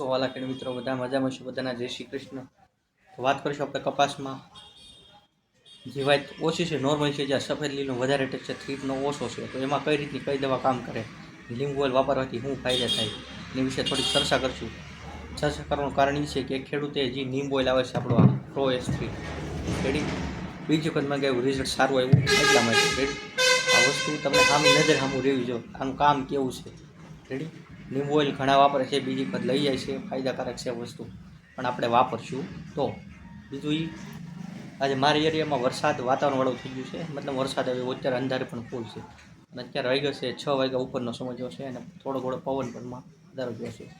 તો વાલા ખેડ મિત્રો, બધા મજામાં છે? બધાના જય શ્રી કૃષ્ણ. તો વાત કરીશું આપણે કપાસમાં. જે વાત ઓછી છે નોર્મલ છે જ્યાં સફેદ લીલો વધારે છે થ્રીપનો ઓછો છે. તો એમાં કઈ રીતની કઈ દવા કામ કરે? લીંબુ ઓઇલ વાપરવાથી શું ફાયદા થાય? એની વિશે થોડીક ચર્ચા કરશું. ચર્ચા કરવાનું કારણ એ છે કે ખેડૂતે જે લીંબુ ઓઇલ આવે છે, આપણો આ પ્રો એસ થ્રી રેડી બીજી વખતમાં કે રિઝલ્ટ સારું આવ્યું, એટલા માટે. આ વસ્તુ તમને સામી નજર સામું રહેવી જો આનું કામ કેવું છે? રેડી લીંબુ ઓઇલ ઘણા વાપરે છે, બીજી વખત લઈ જાય છે, ફાયદાકારક છે વસ્તુ. પણ આપણે વાપરશું તો. બીજું એ આજે મારી એરિયામાં વરસાદ વાતાવરણવાળો થઈ ગયું છે, મતલબ વરસાદ આવ્યો અત્યારે અંધારે પણ ફૂલ છે. અને અત્યારે વાગ્યો છે છ વાગ્યા ઉપરનો સમય જો છે અને થોડો ઘોડો પવન પણ વધારો થયો છે.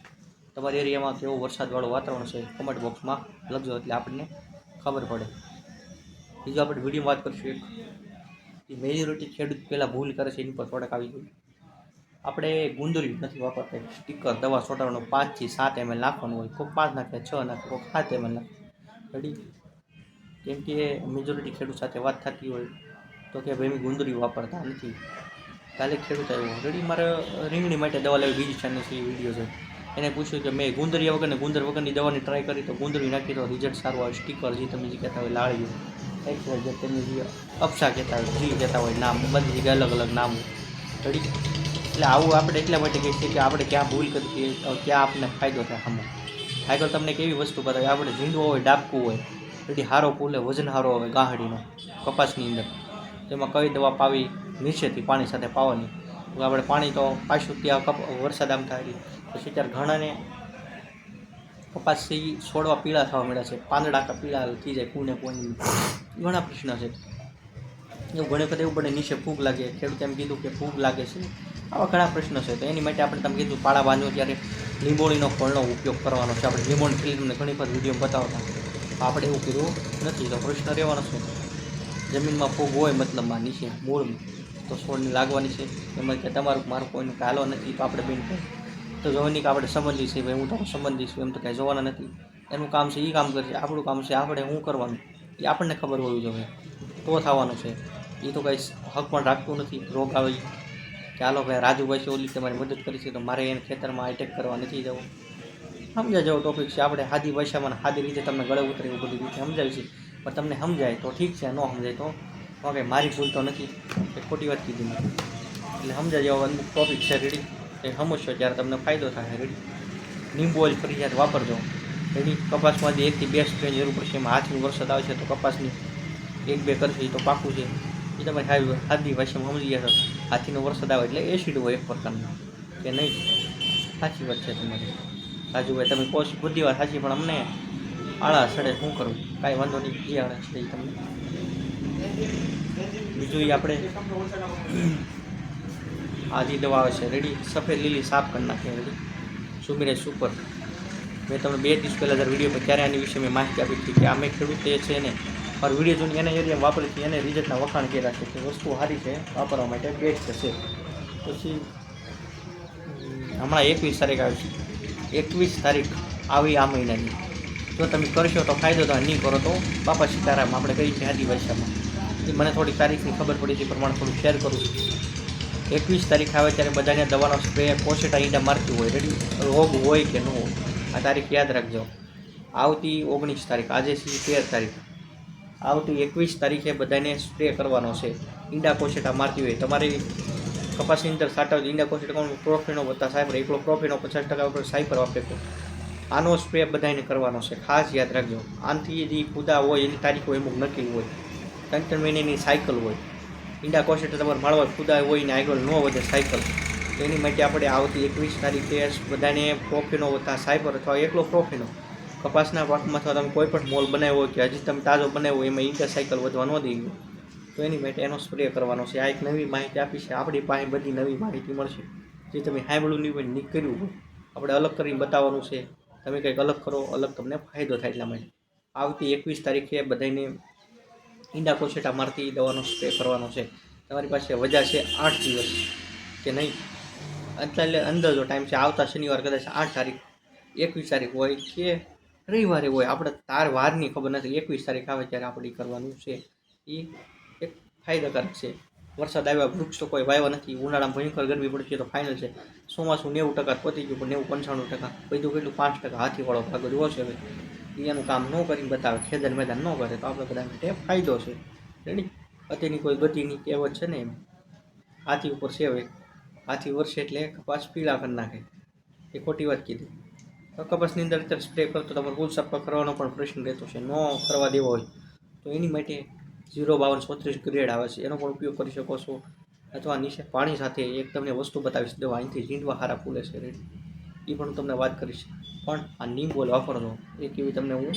તમારા એરિયામાં કેવો વરસાદવાળું વાતાવરણ છે? કમેન્ટ બોક્સમાં લખજો એટલે આપણને ખબર પડે. બીજું આપણે વીડિયો વાત કરીશું એક. મેજોરિટી ખેડૂત પહેલાં ભૂલ કરે છે, એની પર થોડાક આવી ગયું. આપણે ગુંદરી નથી વાપરતા. સ્ટીકર દવા છોટાડવાનું પાંચથી સાત એમએલ નાખવાનું હોય કોઈ પાંચ નાખે, છ નાખે કોઈ સાત એમએલ નાખે. રેડી કેમ કે મેજોરિટી ખેડૂત સાથે વાત થતી હોય તો કે ભાઈ, અમે ગુંદરી વાપરતા નથી. કાલે ખેડૂત આવ્યો. રેડી મારે રીંગણી માટે દવા લેવી, બીજી ચેનલ છે, એ વીડિયો છે. એને પૂછ્યું કે મેં ગુંદરિયા વગરને ગુંદર વગરની દવાની ટ્રાય કરી, તો ગુંદરી નાખી તો રિઝલ્ટ સારું આવે. સ્ટીકર જે તમે જે કહેતા હોય, લાળી એક્સ જે તમે જે અપસા કહેતા હોય, જી કહેતા હોય, નામ, બધી જગ્યાએ અલગ અલગ નામ રેડી એટલે આવું આપણે એટલા માટે કહીએ છીએ કે આપણે ક્યાં ભૂલ કરીએ ક્યાં આપણને ફાયદો થાય હમણાં. આગળ તમને કેવી વસ્તુ બતાવે? આપણે ઝીંડવો હોય, ડાબકું હોય, એથી હારો ફૂલે વજન હારો હોય ગાહડીનો, કપાસની અંદર. તેમાં કઈ દવા પાવી? નીચેથી પાણી સાથે પાવાની. આપણે પાણી તો પાછું ત્યાં કપ, વરસાદ આમ થાય પછી ત્યારે ઘણાને કપાસથી છોડવા પીળા થવા મળ્યા છે. પાંદડા કા પીળા થઈ જાય કોઈને કોઈ ઘણા પ્રશ્ન છે. એવું ઘણી વખત એવું પડે નીચે ફૂગ લાગે. ખેડૂતે એમ કીધું કે ફૂગ લાગે છે. આવા ઘણા પ્રશ્નો છે. તો એની માટે આપણે તમે કીધું પાળા બાંધો ત્યારે લીંબોળીનો ફળનો ઉપયોગ કરવાનો છે. આપણે લીંબોળી ફિલ્મને ઘણી વખત વીડિયો બતાવતા. આપણે એવું કીધું નથી. તો પ્રશ્ન રહેવાનો છે. જમીનમાં ફૂગ હોય મતલબમાં નીચે મૂળમાં તો છોડને લાગવાની છે. એમાં કે તમારું મારું કોઈનું કાલો નથી, તો આપણે બેન તો જોવાની કે આપણે સંબંધી છે. ભાઈ, હું તો સંબંધી છું. એમ તો કાંઈ જોવાના નથી. એનું કામ છે એ કામ કરશે. આપણું કામ છે, આપણે શું કરવાનું? એ આપણને ખબર હોવી જોઈએ. તો થવાનું છે. એ તો કાંઈ હક પણ રાખતું નથી. રોગ આવે. કે હાલો ભાઈ રાજુભાઈ સોલી તમારી મદદ કરી છે, તો મારે એને ખેતરમાં એટેક કરવા નથી જવું. સમજાય જેવો ટોપિક છે. આપણે સાદી ભાષામાં હાદી રીતે તમને ગળે ઉતરે એવું બધી રીતે સમજાવી છે. પણ તમને સમજાય તો ઠીક છે, ન સમજાય તો? ઓકે, મારી ભૂલ તો નથી. એ ખોટી વાત કીધી મેં. એટલે સમજાય જેવો અમુક ટોપિક છે રેડી એ સમજશો ત્યારે તમને ફાયદો થાય રેડી લીંબુ ઓઇલ ફરિયાદ વાપરજો. રેડી કપાસમાંથી એકથી બે સ્ટ્રેન જરૂર પડશે. એમાં હાથની વરસાદ આવશે તો કપાસની એક બે કરશે તો પાકું છે. એ તમે ખાવી સાદી ભાષામાં સમજી ગયા છો. હાથીનો વરસાદ આવે એટલે એસિડ હોય એક પ્રકારનો. કે નહીં? સાચી વાત છે તમારી. રાજુભાઈ, તમે કોશ બધી વાત સાચી પણ અમને આળા સડે શું કરવું? કાંઈ વાંધો નહીં, એ આળા છે તમને. બીજું એ આપણે આજી દવા આવે છે રેડી સફેદ લીલી સાફ કરી નાખીએ રેડી સુમિરે સુપર મેં તમને બે દિવસ પહેલાં વીડિયો પર ત્યારે આની વિશે મેં માહિતી આપી હતી કે અમે ખેડૂત ખેડૂતે છે ને મારો વીડિયો જોઈને એને એરિયા વાપરી હતી, એને રિઝલ્ટના વખાણ કર્યા છે કે વસ્તુ સારી છે, વાપરવા માટે બેસ્ટ છે. પછી હમણાં એકવીસ તારીખ આવી છે. એકવીસ તારીખ આવી આ મહિનાની. જો તમે કરશો તો ફાયદો તો નહીં કરો તો બાપા સીતારામ આપણે કહીએ છે આદિ ભાષામાં મને થોડી તારીખની ખબર પડી છે પ્રમાણે થોડું શેર કરું છું. એકવીસ તારીખ આવે ત્યારે બધાને દવાનો સ્પ્રે પોસેટા ઈંડા મારતી હોય. રેડી રોગ હોય કે ન હોય, આ તારીખ યાદ રાખજો. આવતી ઓગણીસ તારીખ, આજે છે, તેર તારીખ. આવતી એકવીસ તારીખે બધાને સ્પ્રે કરવાનો છે. ઈંડા કોશેટા મારતી હોય. તમારી કપાસની અંદર સાટા ઈંડા કોશેટા કોણ બધા સાહેબ એકલો પ્રોફિનો પચાસ ટકા ઉપર સાયપર વાપરે આનો સ્પ્રે બધાને કરવાનો છે. ખાસ યાદ રાખજો. આનાથી જે કુદા હોય, એની તારીખો અમુક નક્કી હોય. ત્રણ ત્રણ મહિનાની સાયકલ હોય. ઈંડા કોશેટા તમારે માળવા કુદા હોય, ને આગળ ન વધે સાયકલ એની માટે આપણે આવતી એકવીસ તારીખે બધાને પ્રોફીનો વધતા સાયબર અથવા એકલો પ્રોફિનો કપાસના પાકમાં અથવા તમે કોઈ પણ મોલ બનાવ્યો કે હજી તમે તાજો બનાવ્યો, એમાં ઈંડા સાયકલ વધવા ન દઈ તો એની માટે એનો સ્પ્રે કરવાનો છે. આ એક નવી માહિતી આપી છે. આપણી પાસે બધી નવી માહિતી મળશે. જે તમે સાંભળ્યું નહીં નહીં કર્યું હોય, આપણે અલગ કરીને બતાવવાનું છે. તમે કંઈક અલગ કરો, અલગ તમને ફાયદો થાય એટલા માટે. આવતી એકવીસ તારીખે બધાને ઈંડા કોછેટા મારતી દવાનો સ્પ્રે કરવાનો છે. તમારી પાસે વજા છે આઠ દિવસ કે નહીં? એટલે અંદાજો ટાઈમ છે. આવતા શનિવાર કદાચ આઠ તારીખ, એકવીસ તારીખ હોય કે રવિવારે હોય, આપણે તાર વારની ખબર નથી, એકવીસ તારીખ આવે ત્યારે આપણે કરવાનું છે. એ એક ફાયદાકારક છે. વરસાદ આવ્યા, વૃક્ષ તો કોઈ વાવ્યા નથી. ઉનાળામાં ભયંકર ગરમી પડશે તો ફાઇનલ છે. ચોમાસું નેવું ટકા પતી ગયું, પણ નેવું પંચાણું ટકા. બધું કેટલું? પાંચ ટકા. હાથીવાળો ભાગ જ છે. હવે એનું કામ ન કરીને બતાવે ખેદાન મેદાન ન કરે, તો આપણે બધા માટે ફાયદો છે. રેડી? અત્યારની કોઈ ગતિની કહેવત છે ને એમ? હાથી ઉપર સેવે. હાથી વર્ષે એટલે કપાસ પીળા કરી નાખે. એ ખોટી વાત કીધી. કપાસની અંદર અત્યારે સ્પ્રે કરતો તમારે કુલ સફા કરવાનો પણ પ્રશ્ન રહેતો છે. ન કરવા દેવો હોય તો એની માટે ઝીરો બાવન ચોત્રીસ ગ્રેડ આવે છે. એનો પણ ઉપયોગ કરી શકો છો. અથવા નીચે પાણી સાથે એક તમને વસ્તુ બતાવીશ. દવા અહીંથી ઝીંડવા હારા ફૂલે છે રેડી. એ પણ હું તમને વાત કરીશ. પણ આ નીમ બોલ વાપરજો એ કેવી તમને હું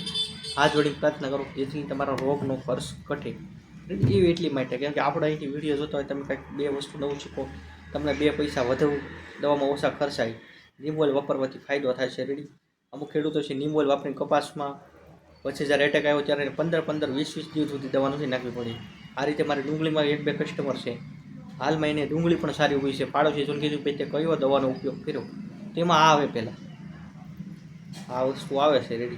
હાથ જોડી પ્રાર્થના કરું જેથી તમારા રોગનો ખર્ચ ઘટે. એવી એટલી માટે કેમ કે આપણે અહીંથી વીડિયો જોતા હોય, તમે કંઈક બે વસ્તુ નવું શીખો, તમને બે પૈસા વધુ દવામાં ઓછા ખર્ચાય. નિમોલ વાપરવાથી ફાયદો થાય છે, રેડી? અમુક ખેડૂતો છે, નિમોલ વાપરીને કપાસમાં પછી જ્યારે એટેક આવ્યો ત્યારે પંદર પંદર, વીસ વીસ દિવસ સુધી દવા નથી નાખવી પડી. આ રીતે મારી ડુંગળીમાં એક બે કસ્ટમર છે. હાલમાં એને ડુંગળી પણ સારી હોય છે. પાડોશી જોઈને કીધું ભાઈ તે કયો દવાનો ઉપયોગ કર્યો? તેમાં આ આવે પહેલાં. આ વસ્તુ આવે છે, રેડી.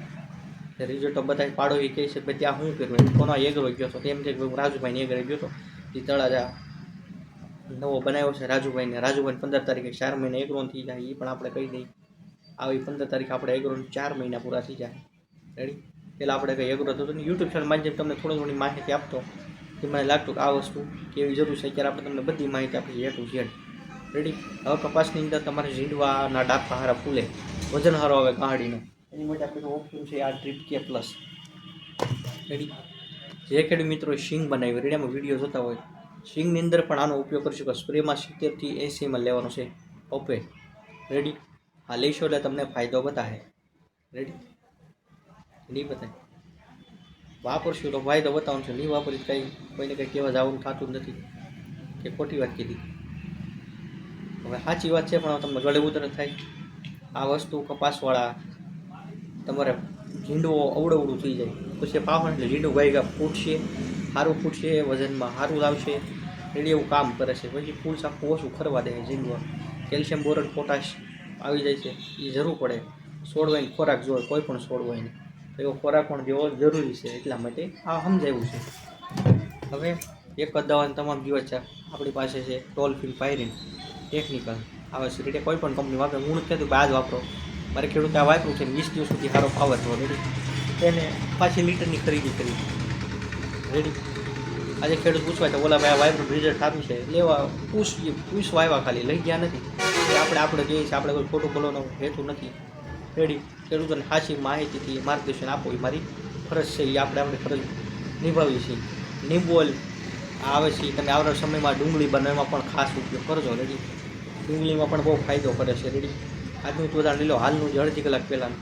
રિઝલ્ટો બધા પાડોશી કહે છે, ભાઈ, ત્યાં શું કર્યું? કોનો એગરો ગયો હતો તેમ કે રાજુભાઈને એગરે ગયો હતો એ તળાજા નવો બનાવ્યો છે રાજુભાઈને. રાજુભાઈને પંદર તારીખે ચાર મહિના એગ્રો થઈ જાય એ પણ આપણે કહી દઈએ. આવી પંદર તારીખે આપણે એગ્રો ચાર મહિના પૂરા થઈ જાય. રેડી પહેલાં આપણે કંઈ એગ્રો થતો યુટ્યુબ ચેનલ માધ્યમ તમને થોડી ઘણી માહિતી આપતો. કે મને લાગતું કે આ વસ્તુ કેવી જરૂર છે, ત્યારે આપણે તમને બધી માહિતી આપી એ ટુ ઝેડ રેડી હવે કપાસની અંદર તમારે ઝીંડવાના ડાકા હારા ફૂલે. વજન હારો આવે ગાડીનો. એની માટે આપણે ઓપ્શન છે આ ટ્રીપ કે પ્લસ રેડી જે ખેડૂત મિત્રો શીંગ બનાવી રેડિયામાં વીડિયો જોતા હોય. શીંગની અંદર પણ આનો ઉપયોગ કરી શકો. સ્પ્રેમાં સિત્તેરથી એંસીમાં લેવાનો છે. ઓપે રેડી આ લઈશો એટલે તમને ફાયદો બતાવે. રેડી નહીં બતાવે. વાપરશું તો ફાયદો બતાવું છું. નહીં વાપરી કંઈ કોઈને કંઈ કહેવા જવાનું થતું નથી. કે ખોટી વાત કીધી. હવે સાચી વાત છે, પણ તમને ગળે ઉતર થાય. આ વસ્તુ કપાસવાળા તમારે ઝીંડવો અવડવડું થઈ જાય. પછી પાવણ એટલે ઝીંડું ગાઈ ગા ફૂટશે. સારું ફૂટશે, વજનમાં સારું લાવશે, એટલે એવું કામ કરે છે. પછી ફૂલ સાખું ઓછું ખરવા દે ઝીંડવા કેલ્શિયમ, બોરન, પોટાશ આવી જાય છે. એ જરૂર પડે. છોડવાઈને ખોરાક જોઈએ કોઈ પણ છોડવાઈને તો એવો ખોરાક પણ જેવો જરૂરી છે એટલા માટે આ સમજાવ્યું છે. હવે એક જ દવાની તમામ દિવસ છે. આપણી પાસે છે ટોલ ફિલ પાયરીન, ટેકનિકલ. આવે છે રીતે કોઈ પણ કંપની વાપરે. હું કહેતું કે આ વાપરો. મારે ખેડૂતે આ વાપરું છે વીસ દિવસ સુધી સારો પાવર રેડી તેને પાછી લીટરની ખરીદી કરી. રેડી. આજે ખેડૂત પૂછવાય તો ઓલા ભાઈ વાયરનું રિઝલ્ટ આપ્યું છે. લેવા, પૂછ પૂછ વાવ્યા ખાલી, લઈ ગયા નથી. આપણે આપણે કહીએ છીએ, આપણે કોઈ ખોટું બોલવાનો હેતુ નથી. રેડી. ખેડૂતોને સાચી માહિતીથી માર્ગદર્શન આપો એ મારી ફરજ છે, એ આપણે આપણે ફરજ નિભાવીએ છીએ. નિંબોલ આવે છે, તમે આવનાર સમયમાં ડુંગળી બનાવવામાં પણ ખાસ ઉપયોગ કરજો, રેડી. ડુંગળીમાં પણ બહુ ફાયદો કરે છે, રેડી. આજનું ઉદાહરણ લઈ લો, હાલનું જ અડધી કલાક પહેલાંનું.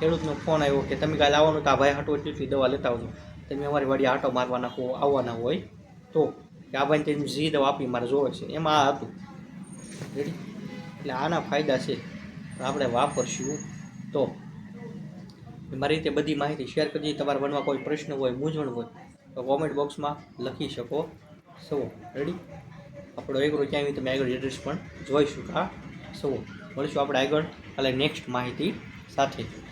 ખેડૂતનો ફોન આવ્યો કે, તમે કાલે આવવાનું તો આ ભાઈ હાટો એટલી દવા લેતા આવજો. તમે અમારી વાડી આટો મારવાના હો આવવાના હોય, તો આ ભાઈ તેની જી દવા આપી મારે જોવે છે. એમાં આ હતું. રેડી એટલે આના ફાયદા છે. આપણે વાપરશું. તો મારી રીતે બધી માહિતી શેર કરજી. તમારા મનમાં કોઈ પ્રશ્ન હોય, મૂંઝવણ હોય, તો કોમેન્ટ બોક્સમાં લખી શકો. છો રેડી આપણો એક ક્યાંય તમે આગળ એડ્રેસ પણ જોઈશું કે આ સૌ મળીશું આપણે આગળ. કાલે નેક્સ્ટ માહિતી સાથે.